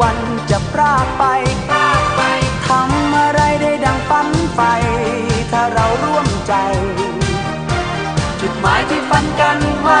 วันจะพรากไปพรากไป ทำอะไรได้ดังฝันไฟ ถ้าเราร่วมใจ จุดหมายที่ฝันกันไว้